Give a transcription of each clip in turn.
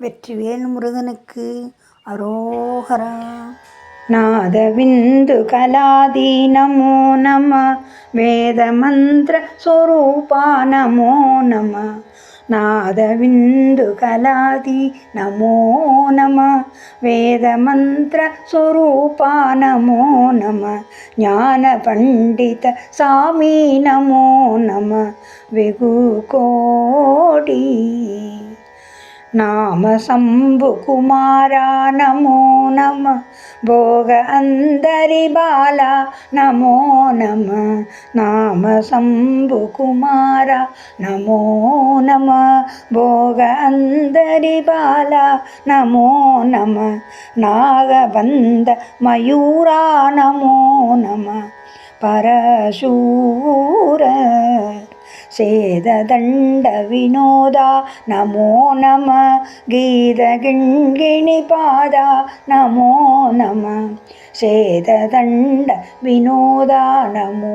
வெற்றிவேல் முருகனுக்கு அரோகரா. நாதவிந்து கலாதி நமோ நம வேத மந்திர ஸ்வரூபா நமோ நம. நாதவிந்து கலாதி நமோ நம வேத மந்திர ஸ்வரூபா நமோ நம. ஞான பண்டித சாமி நமோ நம. வெகுகோ नामशम्भुकुमारा नमो नमः भोग अन्तरिबाला नमो नमः नाम शम्भुकुमारा नमो नमः भोग अन्तरिबाला नमो नमः नागबन्ध मयूरा नमो नमः परशूर சேததண்டविनोदा नमो नम गीतगिङ्गिणिपादा नमो नम சேததண்டविनोदा नमो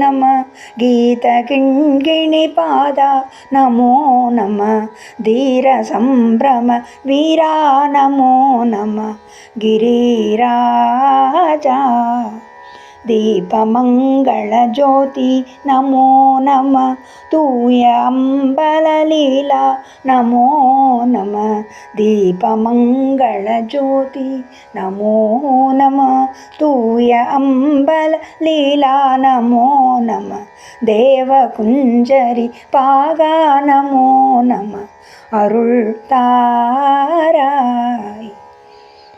नम गीतगिङ्गिणिपादा नमो नम धीरसम्भ्रम वीरा नमो नम गिरिराजा ദീപമംഗളജ്യോതി നമോ നമ തൂയ അമ്പലലീല നമോ നമ ദീപമംഗളജ്യോതി നമോ നമ തൂയ അമ്പലലീല നമോ നമ ദേവകുഞ്ചരി പാക നമോ നമ അരുൾ താരായി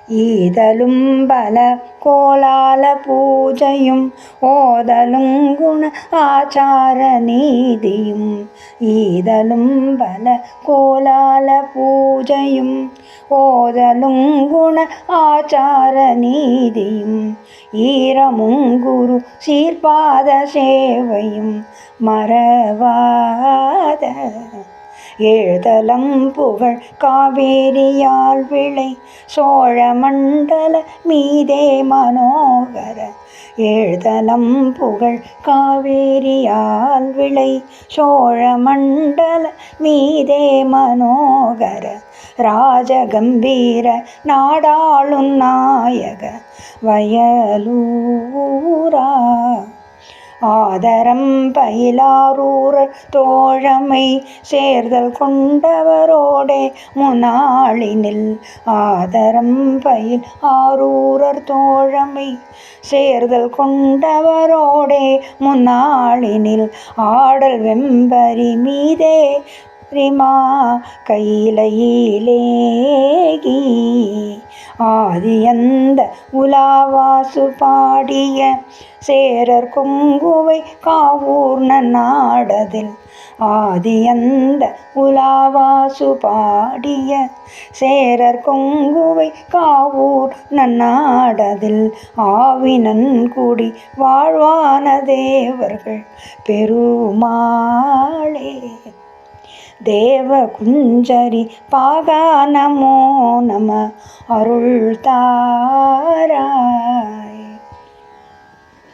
ஈதலும் பல கோலால பூஜையும் ஓதலும் குண ஆச்சார நீதியும். ஈதலும் பல கோலால பூஜையும் ஓதலும் குண ஆச்சார நீதியும். ஈரமும் குரு சீர்பாத சேவையும் மறவாத எழுதலம் புகழ் காவேரியால் விளை. சோழ மண்டல மீதே மனோகர. எழுதலம் புகழ் காவேரியால் விளை. சோழ மண்டல மீதே மனோகர. ராஜகம்பீர நாடாளும் நாயக. வயலூரா ஆதரம் பயிலாரூர் தோழமை சேர்தல் கொண்டவரோடே முனாளினில் ஆதரம் பயில் ஆரூரர் தோழமை சேர்தல் கொண்டவரோடே முன்னாளினில் ஆடல் வெம்பரி மீதே ரிமா கையிலேகி ஆதியந்த உலாவாசு பாடிய சேரர் கொங்குவை காவூர்ண நாடதில். ஆதியந்த உலாவாசு பாடிய சேரர் கொங்குவை காவூர் நன்னாடதில் ஆவினன் குடி வாழ்வான தேவர்கள் பெருமாளே. தேவ குஞ்சரி பாகா நமோ நம அருள் தாரா.